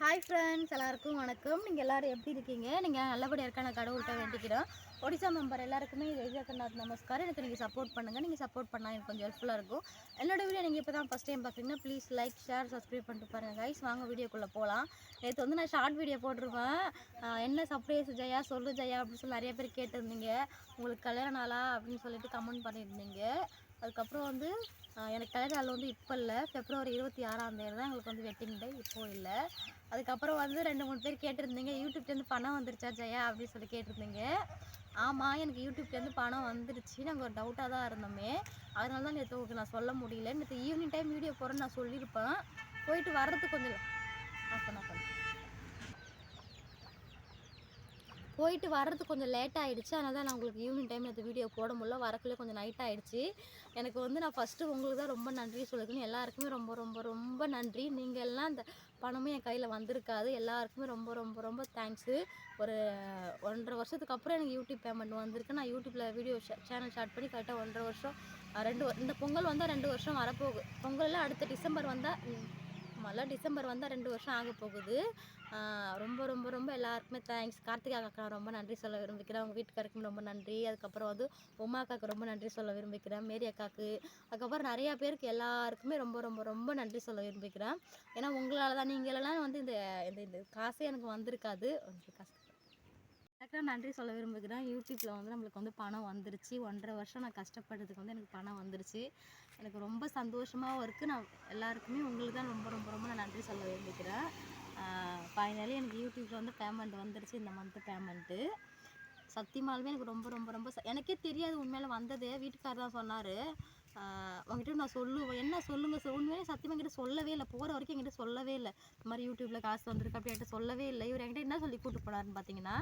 Hi friends எல்லாருக்கும் வணக்கம். நீங்கள் எல்லாரும் எப்படி இருக்கீங்க? நீங்கள் நல்லபடியாக இருக்க நான் கடவுள்கிட்ட வேண்டிக்கிறோம் ஒடிசா மெம்பர் எல்லாருக்குமே ஜெய்ஜாக்கநாத் நமஸ்கார். எனக்கு நீங்கள் சப்போர்ட் பண்ணுங்கள் நீங்கள் சப்போர்ட் பண்ணால் எனக்கு கொஞ்சம் ஹெல்ப்ஃபுல்லாக இருக்கும். என்னோட வீடியோ நீங்கள் இப்போ தான் ஃபஸ்ட் டைம் பார்க்குறீங்கன்னா ப்ளீஸ் லைக் ஷேர் சப்ஸ்கிரைப் பண்ணிட்டு பாருங்கள் கைஸ் வாங்க வீடியோக்குள்ளே போகலாம் நேற்று வந்து நான் ஷார்ட் வீடியோ போட்டிருப்பேன். என்ன சர்ப்ரைஸ் ஜெயா? சொல்லு ஜெயா அப்படின்னு சொல்லி நிறைய பேர் கேட்டிருந்தீங்க. உங்களுக்கு கல்யாண நாளா அப்படின்னு சொல்லிட்டு கமெண்ட் பண்ணியிருந்தீங்க. அதுக்கப்புறம் வந்து எனக்கு கல்யாண நாள் வந்து இப்போ இல்லை. பிப்ரவரி இருபத்தி ஆறாம் தேதி தான் எங்களுக்கு வந்து வெட்டிங் டே இப்போ இல்லை. அதுக்கப்புறம் வந்து ரெண்டு மூணு பேர் கேட்டிருந்தீங்க. யூடியூப்லேருந்து பணம் வந்துருச்சா ஜெயா? அப்படின்னு சொல்லி கேட்டிருந்தீங்க. ஆமாம் எனக்கு யூடியூப்லேருந்து பணம் வந்துருச்சு. நாங்கள் ஒரு டவுட்டாக தான் இருந்தோமே. அதனால தான் நேற்று உங்களுக்கு நான் சொல்ல முடியல. நேற்று ஈவினிங் டைம் வீடியோ போகிறேன்னு நான் சொல்லியிருப்பேன். போயிட்டு வர்றதுக்கு கொஞ்சம் ஆஃப் பண்ண பண்ண போயிட்டு வர்றது கொஞ்சம் லேட் ஆகிடுச்சு அதனால தான் நான் உங்களுக்கு ஈவினிங் டைம் இந்த வீடியோ போட முடியல. வரக்குள்ளே கொஞ்சம் நைட் ஆகிடுச்சு எனக்கு வந்து நான் ஃபஸ்ட்டு உங்களுக்கு தான் ரொம்ப நன்றி சொல்லிக்கணும் எல்லாருக்குமே ரொம்ப ரொம்ப ரொம்ப நன்றி. நீங்கள் எல்லாம் அந்த பணமும் என் கையில் வந்திருக்காது. எல்லாருக்குமே ரொம்ப ரொம்ப ரொம்ப தேங்க்ஸு ஒரு ஒன்றரை வருஷத்துக்கு அப்புறம் எனக்கு யூடியூப் பேமெண்ட் வந்திருக்கு. நான் யூடியூப்பில் வீடியோ சேனல் ஸ்டார்ட் பண்ணி கரெக்டாக ஒன்றரை வருஷம் ரெண்டு இந்த பொங்கல் வந்தால் ரெண்டு வருஷம் வரப்போகுது. பொங்கலில் அடுத்த டிசம்பர் வந்தால் மழை டிசம்பர் வந்தால் ரெண்டு வருஷம் ஆக போகுது. ரொம்ப ரொம்ப ரொம்ப எல்லாருக்குமே தேங்க்ஸ் கார்த்திகா அக்கா ரொம்ப நன்றி சொல்ல விரும்பிக்கிறேன் அவங்க வீட்டுக்காருக்கும் ரொம்ப நன்றி. அதுக்கப்புறம் வந்து உமா அக்காவுக்கு ரொம்ப நன்றி சொல்ல விரும்பிக்கிறேன் மேரி அக்காவுக்கு அதுக்கப்புறம் நிறையா பேருக்கு எல்லாருக்குமே ரொம்ப ரொம்ப ரொம்ப நன்றி சொல்ல விரும்பிக்கிறேன் ஏன்னா உங்களால் தான் நீங்களெல்லாம் வந்து இந்த இந்த இந்த காசே எனக்கு வந்திருக்காது. காசு எனக்கு நன்றி சொல்ல விரும்புகிறேன். யூடியூப்பில் வந்து நம்மளுக்கு வந்து பணம் வந்துருச்சு. ஒன்றரை வருஷம் நான் கஷ்டப்பட்டதுக்கு வந்து எனக்கு பணம் வந்துருச்சு. எனக்கு ரொம்ப சந்தோஷமாகவும் இருக்குது நான் எல்லாருக்குமே உங்களுக்கு தான் ரொம்ப ரொம்ப ரொம்ப நான் நன்றி சொல்ல விரும்புகிறேன். ஃபைனலி எனக்கு யூடியூப்பில் வந்து பேமெண்ட் வந்துருச்சு. இந்த மந்த்து பேமெண்ட்டு சத்தியமாலுமே எனக்கு ரொம்ப ரொம்ப ரொம்ப ச- எனக்கே தெரியாது உண்மையில வந்தது. வீட்டுக்காரர் தான் சொன்னார். உங்ககிட்ட நான் சொல்லுவேன் என்ன சொல்லுங்கள் சார் உண்மையிலே சத்தியமாக என்கிட்ட சொல்லவே இல்லை. போகிற வரைக்கும் என்கிட்ட சொல்லவே இல்லை. இந்த மாதிரி யூடியூப்பில் காசு வந்திருக்கு அப்படி என்கிட்ட சொல்லவே இல்லை. இவர் என்கிட்ட என்ன சொல்லி கூட்டு போனாருன்னு பார்த்தீங்கன்னா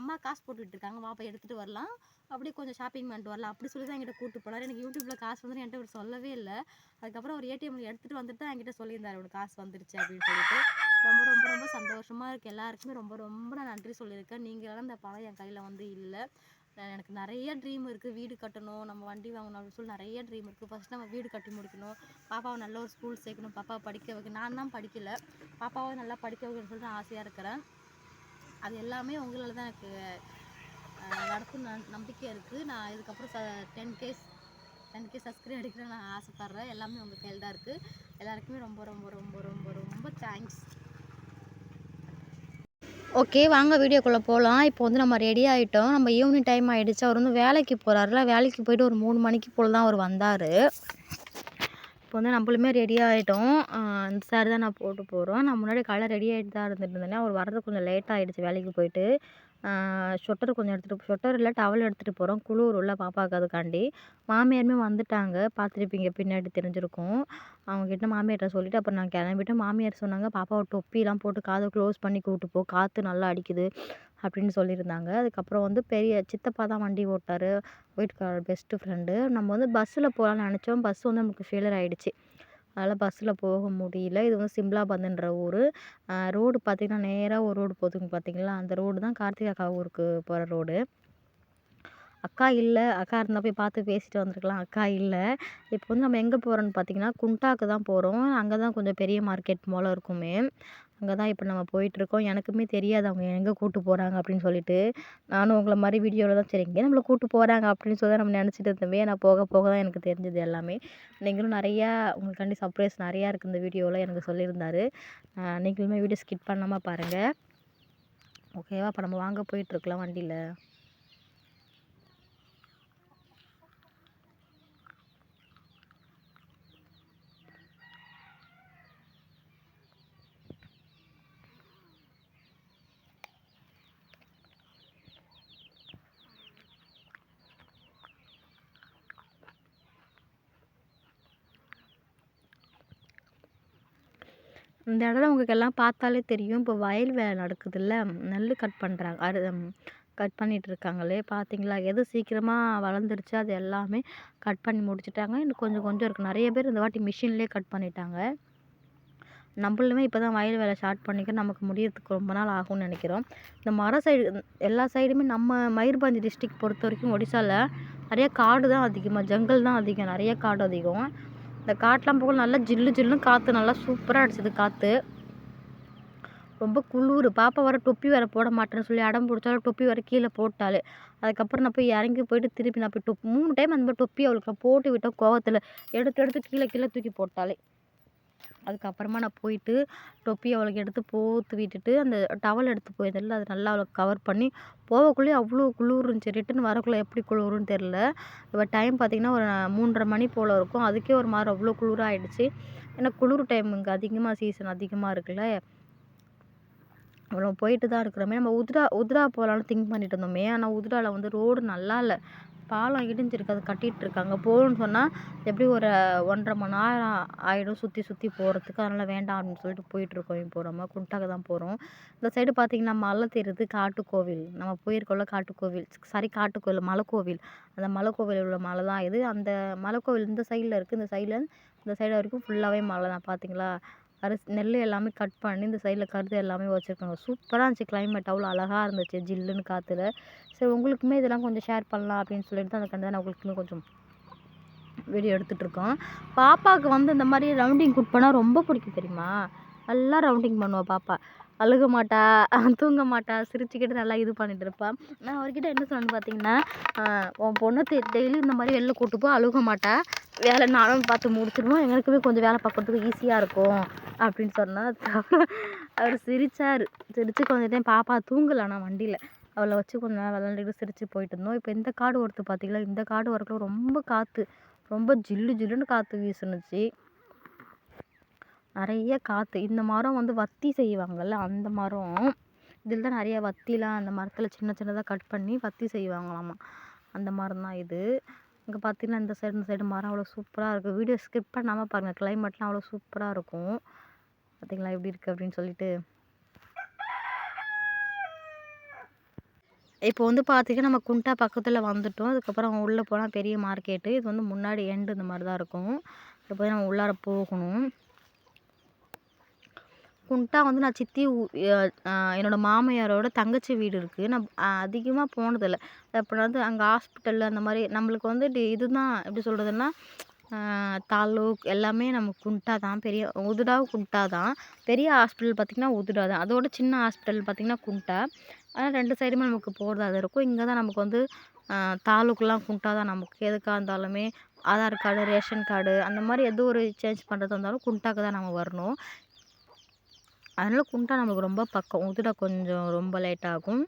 அம்மா காசு போட்டுக்கிட்டு இருக்காங்க. வாப்பா எடுத்துகிட்டு வரலாம். அப்படியே கொஞ்சம் ஷாப்பிங் பண்ணிட்டு வரலாம். அப்படி சொல்லி தான் என்கிட்ட கூட்டு போனார். எனக்கு யூடியூப்பில் காசு வந்து என்கிட்ட அவர் சொல்லவே இல்லை. அதுக்கப்புறம் ஒரு ஏடிஎம் எடுத்துகிட்டு வந்துட்டு தான் என்கிட்ட சொல்லியிருந்தார். அவனுக்கு காசு வந்துருச்சு அப்படின்னு சொல்லிட்டு. ரொம்ப ரொம்ப ரொம்ப சந்தோஷமாக இருக்குது எல்லாருக்குமே ரொம்ப ரொம்ப நான் நன்றி சொல்லியிருக்கேன். நீங்களாம் இந்த பணம் என் கையில் வந்து இல்லை. எனக்கு நிறைய ட்ரீம் இருக்குது வீடு கட்டணும் நம்ம வண்டி வாங்கணும் அப்படின்னு சொல்லி நிறைய ட்ரீம் இருக்குது ஃபஸ்ட் நம்ம வீடு கட்டி முடிக்கணும். பாப்பாவை நல்ல ஒரு ஸ்கூல் சேர்க்கணும். பாப்பாவை படிக்க வைக்க நான் தான் படிக்கலை. பாப்பாவை நல்லா படிக்க வைக்கணும்னு சொல்லி ஆசையாக இருக்கிறேன். அது எல்லாமே உங்களால் தான் எனக்கு அஹ், நடக்கும் நம்பிக்கை இருக்குது நான் இதுக்கப்புறம் ச ten Ks ten K subscribe அடிக்கிறேன் நான் ஆசைப்பட்றேன். எல்லாமே உங்கள் கையில் தான் இருக்குது எல்லாருக்குமே ரொம்ப ரொம்ப ரொம்ப ரொம்ப ரொம்ப தேங்க்ஸ் ஓகே வாங்க வீடியோக்குள்ளே போகலாம் இப்போ வந்து நம்ம ரெடி ஆகிட்டோம் நம்ம ஈவினிங் டைம் ஆகிடுச்சு அவர் வந்து வேலைக்கு போகிறாருல வேலைக்கு போயிட்டு ஒரு மூணு மணிக்கு போல் தான் அவர் வந்தார். இப்போ வந்து நம்மளுமே ரெடி ஆகிட்டோம் இந்த சாரி தான் நான் போட்டு போகிறோம் நான் முன்னாடி காலைல ரெடி ஆகிட்டு தான் இருந்துட்டு இருந்தேன் அவர் வரது கொஞ்சம் லேட் ஆகிடுச்சு வேலைக்கு போயிட்டு. ஷொட்டர் கொஞ்சம் எடுத்துகிட்டு ஷொட்டர் இல்லை டவல் எடுத்துகிட்டு போகிறோம் குளிர் உள்ள பாப்பாவுக்கு அதுக்காண்டி மாமியாருமே வந்துட்டாங்க. பார்த்துருப்பீங்க பின்னாடி தெரிஞ்சிருக்கும். அவங்கக்கிட்ட மாமியார்கிட்ட சொல்லிவிட்டு அப்புறம் நான் கிளம்பிட்டு மாமியார் சொன்னாங்க பாப்பாவை தொப்பிலாம் போட்டு காதை க்ளோஸ் பண்ணி கூப்பிட்டு போ. காற்று நல்லா அடிக்குது அப்படின்னு சொல்லியிருந்தாங்க. அதுக்கப்புறம் வந்து பெரிய சித்தப்பா தான் வண்டி ஓட்டார் வீட்டுக்காரர் பெஸ்ட்டு ஃப்ரெண்டு நம்ம வந்து பஸ்ஸில் போகலான்னு நினச்சோம். பஸ் வந்து நமக்கு ஃபெயிலியர் ஆகிடுச்சு அதனால் பஸ்ஸில் போக முடியல. இது வந்து சிம்லா பந்துன்ற ஊர். ரோடு பார்த்திங்கன்னா நேராக ஒரு ரோடு போகுதுங்க பார்த்திங்களா அந்த ரோடு தான் கார்த்திகா அக்கா ஊருக்கு போகிற ரோடு அக்கா இல்லை. அக்கா இருந்தால் போய் பார்த்து பேசிட்டு வந்திருக்கலாம். அக்கா இல்லை. இப்போ வந்து நம்ம எங்கே போகிறோன்னு பார்த்திங்கன்னா குண்டாக்கு தான் போகிறோம் அங்கே தான் கொஞ்சம் பெரிய மார்க்கெட் போல் இருக்குமே. அங்கே தான் இப்போ நம்ம போயிட்டுருக்கோம். எனக்குமே தெரியாது அவங்க எங்கே கூட்டு போகிறாங்க அப்படின்னு சொல்லிட்டு. நானும் உங்களை மாதிரி வீடியோவில் தான் சரி எங்கேயோ நம்மளை கூட்டு போகிறாங்க அப்படின்னு சொல்லி தான் நம்ம நினச்சிட்டு இருந்தமே. நான் போக போக தான் எனக்கு தெரிஞ்சது எல்லாமே. நீங்களும் நிறையா உங்களுக்காண்டி சர்ப்ரைஸ் நிறையா இருக்குது இந்த வீடியோவில் எனக்கு சொல்லியிருந்தார். நீங்களுமே வீடியோ ஸ்கிப் பண்ணாமல் பாருங்கள் ஓகேவா? இப்போ நம்ம வாங்க போயிட்டுருக்கலாம் வண்டியில். இந்த இடம் உங்களுக்கு எல்லாம் பார்த்தாலே தெரியும். இப்போ வயல் வேலை நடக்குதுல்ல. நெல் கட் பண்ணுறாங்க அறு கட் பண்ணிகிட்டு இருக்காங்களே பார்த்தீங்களா? எது சீக்கிரமாக வளர்ந்துருச்சு அது எல்லாமே கட் பண்ணி முடிச்சிட்டாங்க. இன்னும் கொஞ்சம் கொஞ்சம் இருக்குது நிறைய பேர் இந்த வாட்டி மிஷின்லேயே கட் பண்ணிட்டாங்க. நம்மளுமே இப்போ தான் வயல் வேலை ஸ்டார்ட் பண்ணிக்க நமக்கு முடியறதுக்கு ரொம்ப நாள் ஆகும்னு நினைக்கிறோம். இந்த மர சைடு எல்லா சைடுமே நம்ம மயூர்பஞ்ச் டிஸ்ட்ரிக்ட் பொறுத்த வரைக்கும் ஒடிசாவில் நிறைய காடு தான் அதிகமாக ஜங்கல் தான் அதிகம். நிறைய காடு அதிகம். இந்த காட்டெலாம் போக நல்லா ஜில்லு ஜில்லுன்னு காற்று நல்லா சூப்பராக அடிச்சது காற்று ரொம்ப குளிர். பாப்பா வர தொப்பி வேறு போட மாட்டேன்னு சொல்லி அடம் பிடிச்சாலும் தொப்பி வேறு கீழே போட்டாள் அதுக்கப்புறம் நான் போய் இறங்கி போயிட்டு திருப்பி நான் போய் டொப் மூணு டைம் அந்த மாதிரி தொப்பி அவளுக்கு நான் போட்டு விட்டேன் கோவத்தில். எடுத்து எடுத்து கீழே கீழே தூக்கி போட்டாளே அதுக்கப்புறமா நான் போயிட்டு தொப்பி அவளுக்கு எடுத்து போர்த்து விட்டுட்டு அந்த டவல் எடுத்து போயிருந்தேன்ல அது நல்லா அவளுக்கு கவர் பண்ணி போகக்குள்ளேயே அவ்வளோ குளிர் இருந்துச்சு ரிட்டன் வரக்குள்ளே எப்படி குளிருன்னு தெரில இப்போ டைம் பார்த்திங்கன்னா ஒரு மூன்றரை மணி போல் இருக்கும். அதுக்கே ஒரு மாதிரி அவ்வளோ குளிராக ஆகிடுச்சி ஏன்னா குளிர் டைம் இங்கே அதிகமாக சீசன் அதிகமாக இருக்குல்ல. அப்புறம் போயிட்டு தான் இருக்கிறோமே. நம்ம உதிரா உதிரா போகலான்னு திங்க் பண்ணிட்டு இருந்தோமே. ஆனால் உதிராவில் வந்து ரோடு நல்லா இல்லை. பாலம் இடிஞ்சிருக்கு அது கட்டிகிட்ருக்காங்க போகணுன்னு சொன்னால் எப்படி ஒரு ஒன்றரை மணி நேரம் ஆகிடும் சுற்றி சுற்றி போகிறதுக்கு அதனால் வேண்டாம் அப்படின்னு சொல்லிட்டு போயிட்டுருக்கோம் இப்போ நம்ம குண்டாக தான் போகிறோம் இந்த சைடு பார்த்திங்கன்னா மலை தெரியுது காட்டுக்கோவில். நம்ம போயிருக்கோம்ல காட்டுக்கோவில். சாரி காட்டுக்கோவில் மலைக்கோவில். அந்த மலைக்கோவில் உள்ள மலை தான் இது. அந்த மலைக்கோவில் இந்த சைடில் இருக்குது இந்த சைடில் இந்த சைடு வரைக்கும் ஃபுல்லாகவே மலை தான். பார்த்தீங்களா அரிசி நெல் எல்லாமே கட் பண்ணி இந்த சைடில் கருது எல்லாமே வச்சுருக்காங்க. சூப்பராக இருந்துச்சு கிளைமேட் அவ்வளோ அழகாக இருந்துச்சு ஜில்லுன்னு காற்றுல சரி உங்களுக்குமே இதெல்லாம் கொஞ்சம் ஷேர் பண்ணலாம் அப்படின்னு சொல்லிட்டு தான் அந்த தான் நான் இன்னும் கொஞ்சம் வீடியோ எடுத்துகிட்ருக்கோம் பாப்பாவுக்கு வந்து இந்த மாதிரி ரவுண்டிங் குட் பண்ணால் ரொம்ப பிடிக்கும் தெரியுமா? நல்லா ரவுண்டிங் பண்ணுவாள் பாப்பா. அழுக மாட்டா தூங்க மாட்டா சிரிச்சுக்கிட்டு நல்லா இது பண்ணிகிட்டு இருப்பா. நான் அவர்கிட்ட என்ன சொன்னேன்னு பார்த்தீங்கன்னா உன் பொண்ணு டெய்லி இந்த மாதிரி வெளில கூட்டு போ அழுக மாட்டா. வேலை நானும் பார்த்து முடிச்சிடுவோம் எங்களுக்குமே கொஞ்சம் வேலை பார்க்குறதுக்கு ஈஸியாக இருக்கும். அப்படின்னு சொன்னேன் அதுக்கப்புறம் அவர் சிரித்தார் சிரித்து கொஞ்சம் டைம் பாப்பா தூங்கலை. ஆனால் வண்டியில். அவளை வச்சு கொஞ்ச நேரம் விளாண்டுக்கிட்டு சிரித்து போயிட்டு இருந்தோம். இப்போ இந்த காடு ஒருத்து பார்த்தீங்களா இந்த காடு ஒர்க்கில் ரொம்ப காற்று ரொம்ப ஜில்லு ஜில்லுன்னு காற்று வீசுனுச்சு. நிறைய காற்று இந்த மரம் வந்து வத்தி செய்வாங்கள்ல அந்த மரம் இதில் தான் நிறைய வத்திலாம் அந்த மரத்தில் சின்ன சின்னதாக கட் பண்ணி வத்தி செய்வாங்களாமா. அந்த மரம் தான் இது. இங்கே பார்த்தீங்கன்னா இந்த சைடு இந்த சைடு மரம் அவ்வளோ சூப்பராக இருக்குது வீடியோ ஸ்கிப் பண்ணாமல் பாருங்கள் கிளைமேட்லாம் அவ்வளோ சூப்பராக இருக்கும். பார்த்தீங்களா எப்படி இருக்குது அப்படின்னு சொல்லிட்டு. இப்போ வந்து பார்த்திங்கன்னா நம்ம குண்டா பக்கத்தில் வந்துட்டோம். அதுக்கப்புறம் உள்ளே போனால் பெரிய மார்க்கெட்டு இது வந்து முன்னாடி எண்டு இந்த மாதிரி தான் இருக்கும். இப்போ போய் நம்ம உள்ளார போகணும். குண்டா வந்து நான் சித்தி என்னோடய மாமியாரோட தங்கச்சி வீடு இருக்குது நான் அதிகமாக போனதில்லை. வந்து அங்கே ஹாஸ்பிட்டலில் அந்த மாதிரி நம்மளுக்கு வந்து இதுதான் எப்படி சொல்கிறதுன்னா தாலுக் எல்லாமே நம்ம குண்டா தான். பெரிய உதுடாவும் குண்டா தான் பெரிய ஹாஸ்பிட்டல் பார்த்திங்கன்னா உதுடா தான் அதோட சின்ன ஹாஸ்பிட்டல் பார்த்திங்கன்னா குண்டா. ஆனால் ரெண்டு சைடுமே நமக்கு போகிறதா இருக்கும். இங்கே தான் நமக்கு வந்து தாலுக்கெலாம் குண்டா தான் நமக்கு. எதுக்காக இருந்தாலுமே ஆதார் கார்டு ரேஷன் கார்டு அந்த மாதிரி எது ஒரு சேஞ்ச் பண்ணுறதா இருந்தாலும் குண்டாக்கு தான் நம்ம வரணும். அதனால் குண்டா நமக்கு ரொம்ப பக்கம் உதுடா கொஞ்சம் ரொம்ப லேட் ஆகும்.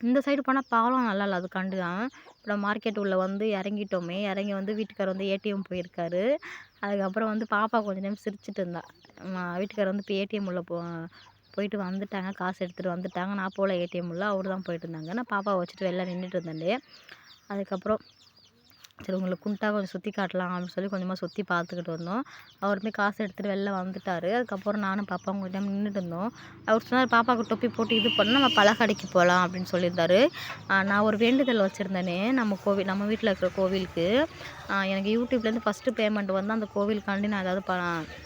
இந்த சைடு போனால் பாலம் நல்லா இல்லை அதுக்காண்டி தான். இப்போ மார்க்கெட் உள்ளே வந்து இறங்கிட்டோமே இறங்கி வந்து வீட்டுக்கார் வந்து ஏடிஎம் போயிருக்காரு. அதுக்கப்புறம் வந்து பாப்பா கொஞ்ச நேரம் சிரிச்சிட்டு இருந்தா. வீட்டுக்கார் வந்து இப்போ ஏடிஎம் உள்ள போ போயிட்டு வந்துட்டாங்க காசு எடுத்துகிட்டு வந்துட்டாங்க. நான் போகல ஏடிஎம் உள்ள அவர் தான் போயிட்டு இருந்தாங்க. நான் பாப்பாவை வச்சுட்டு வெளில நின்றுட்டு இருந்தேன் அதுக்கப்புறம் சரி உங்களுக்கு குண்டா கொஞ்சம் சுற்றி காட்டலாம் அப்படின்னு சொல்லி கொஞ்சமாக சுற்றி பார்த்துக்கிட்டு வந்தோம். அவருமே காசு எடுத்துகிட்டு வெளில வந்துட்டார். அதுக்கப்புறம் நானும் பாப்பா உங்கள் டைம் நின்றுட்டு இருந்தோம். அவர் சொன்னார் பாப்பாவுக்கு தொப்பி போட்டு இது பண்ண நம்ம பழக்கடைக்கு போகலாம் அப்படின்னு சொல்லியிருந்தாரு. நான் ஒரு வேண்டுதல் வச்சுருந்தேனே நம்ம கோவில் நம்ம வீட்டில் இருக்கிற கோவிலுக்கு. எனக்கு யூடியூப்லேருந்து ஃபஸ்ட்டு பேமெண்ட் வந்து அந்த கோவிலுக்காண்டி நான் ஏதாவது ப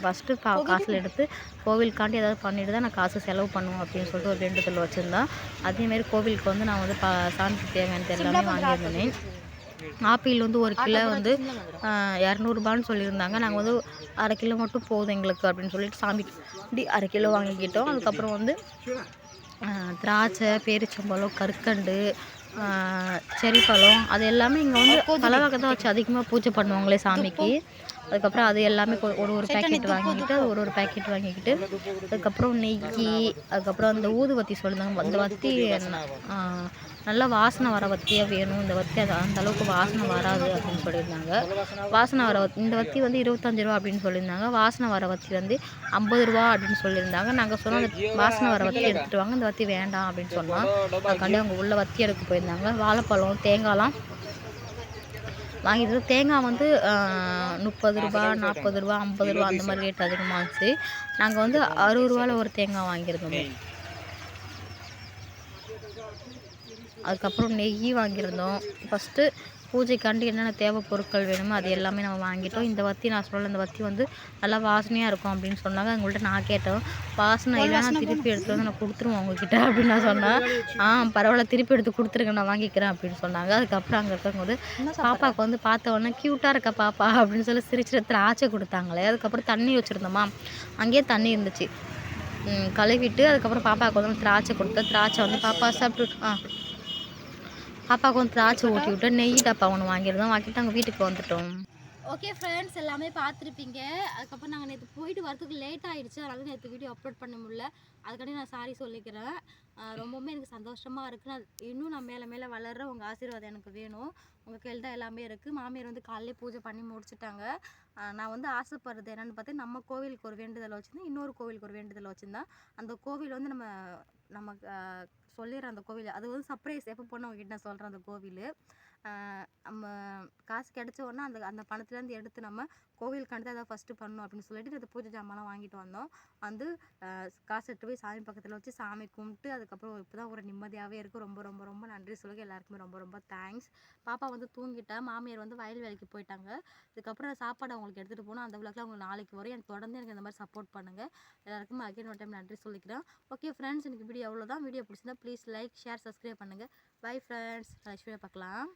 ஃபஸ்ட்டு பா காசில் எடுத்து கோவிலுக்காண்டி ஏதாவது பண்ணிட்டு தான் நான் காசு செலவு பண்ணுவோம் அப்படின்னு சொல்லிட்டு ஒரு வேண்டுதல் வச்சுருந்தேன் அதேமாரி கோவிலுக்கு வந்து நான் வந்து ப சாமிக்கு தேவையானது எல்லாமே வாங்கியிருந்தேன். ஆப்பிள் வந்து ஒரு கிலோ வந்து இரநூறுபான்னு சொல்லியிருந்தாங்க. நாங்கள் வந்து அரை கிலோ மட்டும் போதும் எங்களுக்கு அப்படின்னு சொல்லிட்டு சாமிக்கு அரை கிலோ வாங்கிக்கிட்டோம். அதுக்கப்புறம் வந்து திராட்சை பேரிச்சம்பழம் கற்கண்டு செரி பழம் அது எல்லாமே இங்கே வந்து பலவகை தான் வச்சு அதிகமாக பூஜை பண்ணுவாங்களே சாமிக்கு. அதுக்கப்புறம் அது எல்லாமே ஒரு ஒரு பேக்கெட் வாங்கிக்கிட்டு அது ஒரு ஒரு பேக்கெட் வாங்கிக்கிட்டு அதுக்கப்புறம் நெய் அதுக்கப்புறம் அந்த ஊதுவத்தி சொல்லுவாங்க அந்த வத்தி நல்லா வாசனை வர வத்தியாக வேணும். இந்த வத்தி அது அந்த அளவுக்கு வாசனை வராது அப்படின்னு சொல்லியிருந்தாங்க. வாசனை வர இந்த வத்தி வந்து இருபத்தஞ்சி ரூபா அப்படின்னு சொல்லியிருந்தாங்க. வாசனை வர வத்தி வந்து ஐம்பது ரூபா அப்படின்னு சொல்லியிருந்தாங்க. நாங்கள் சொன்னோம் அந்த வாசனை வர வத்தி எடுத்துகிட்டு வாங்க இந்த வத்தி வேண்டாம் அப்படின்னு சொன்னோம் அதுக்காண்டி அவங்க உள்ள வத்தி எடுக்க போயிருந்தாங்க. வாழைப்பழம் தேங்காய்லாம் வாங்கிட்டு தேங்காய் வந்து முப்பது ரூபா நாற்பது ரூபா ஐம்பது ரூபா அந்த மாதிரி ரேட் அதிகமாக இருந்துச்சு. நாங்கள் வந்து அறுபது ரூபாவில் ஒரு தேங்காய் வாங்கியிருந்தோம். அதுக்கப்புறம் நெய் வாங்கியிருந்தோம். ஃபஸ்ட்டு பூஜைக்காண்டி என்னென்ன தேவை பொருட்கள் வேணுமோ அது எல்லாமே நம்ம வாங்கிட்டோம். இந்த வத்தி நான் சொல்ல இந்த வத்தி வந்து நல்லா வாசனையாக இருக்கும் அப்படின்னு சொன்னாங்க. அவங்கள்ட்ட நான் கேட்டோம் வாசனை இல்லைனா திருப்பி எடுத்துகிட்டு வந்து நான் கொடுத்துருவோம் உங்ககிட்ட அப்படின்னு நான் சொன்னேன். ஆ பரவாயில்ல திருப்பி எடுத்து கொடுத்துருங்க நான் வாங்கிக்கிறேன் அப்படின்னு சொன்னாங்க. அதுக்கப்புறம் அங்கே இருக்கும்போது பாப்பாவுக்கு வந்து பார்த்த உடனே க்யூட்டாக இருக்க பாப்பா? அப்படின்னு சொல்லி சிரிச்சிட்டு திராட்சை கொடுத்தாங்களே. அதுக்கப்புறம் தண்ணி வச்சுருந்தோமா அங்கேயே தண்ணி இருந்துச்சு. கழுவிட்டு அதுக்கப்புறம் பாப்பாவுக்கு வந்து திராட்சை கொடுத்தேன். திராட்சை வந்து பாப்பா சாப்பிட்டு ஆ. பாப்பாவுக்கு வந்து திராட்சை ஊட்டி விட்டு நெய் டப்பா ஒன்று வாங்கியிருந்தோம். வாங்கிட்டு நாங்கள் வீட்டுக்கு வந்துட்டோம். ஓகே ஃப்ரெண்ட்ஸ் எல்லாமே பார்த்துருப்பீங்க. அதுக்கப்புறம் நாங்கள் நேற்று போயிட்டு வரதுக்கு லேட் ஆகிடுச்சு அதனால நேற்று வீடியோ அப்லோட் பண்ண முடியல. அதுக்காண்டி நான் சாரி சொல்லிக்கிறேன். ரொம்பவுமே எனக்கு சந்தோஷமாக இருக்குது நான் இன்னும் நான் மேலே மேலே வளர்ற உங்கள் ஆசீர்வாதம் எனக்கு வேணும். உங்கள் கையில் தான் எல்லாமே இருக்குது மாமியார் வந்து காலையிலே பூஜை பண்ணி முடிச்சுட்டாங்க. நான் வந்து ஆசைப்படுறது என்னென்னு பார்த்தா நம்ம கோவிலுக்கு ஒரு வேண்டுதல் வச்சுருந்தேன் இன்னொரு கோவிலுக்கு ஒரு வேண்டுதல் வச்சுருந்தேன் அந்த கோவில் வந்து நம்ம நம்ம சொல்லிடுறேன் அந்த கோவில். அது வந்து சர்ப்ரைஸ் எப்போ பொண்ணு உங்ககிட்ட நான் சொல்கிறேன் அந்த கோவில். நம்ம காசு கிடச்ச உடனே அந்த அந்த பணத்துலேருந்து எடுத்து நம்ம கோவிலுக்காண்டி தான் ஃபஸ்ட்டு பண்ணணும் அப்படின்னு சொல்லிட்டு இந்த பூஜை ஜாமான்லாம் வாங்கிட்டு வந்தோம். வந்து காசு எடுத்து போய் சாமி பக்கத்தில் வச்சு சாமி கும்பிட்டு அதுக்கப்புறம் இப்போ தான் ஒரு நிம்மதியாகவே இருக்கும் ரொம்ப ரொம்ப ரொம்ப நன்றி சொல்லுங்க. எல்லாருக்குமே ரொம்ப ரொம்ப தேங்க்ஸ் பாப்பா வந்து தூங்கிட்டா மாமியார் வந்து வயல் வேலைக்கு போயிட்டாங்க. இதுக்கப்புறம் சாப்பாடு அவங்களுக்கு எடுத்துகிட்டு போகணும். அந்த விளக்கில் அவங்க நாளைக்கு வரும் எனக்கு தொடர்ந்து எனக்கு இந்த மாதிரி சப்போர்ட் பண்ணுங்கள் எல்லாருக்கும் அகைன் ஒரு டைம் நன்றி சொல்லிக்கிறேன். ஓகே ஃப்ரெண்ட்ஸ் எனக்கு வீடியோ அவ்வளோதான் வீடியோ பிடிச்சிருந்தா ப்ளீஸ் லைக் ஷேர் சப்ஸ்கிரைப் பண்ணுங்கள் பை ஃப்ரெண்ட்ஸ் லட்சுமியை பார்க்கலாம்.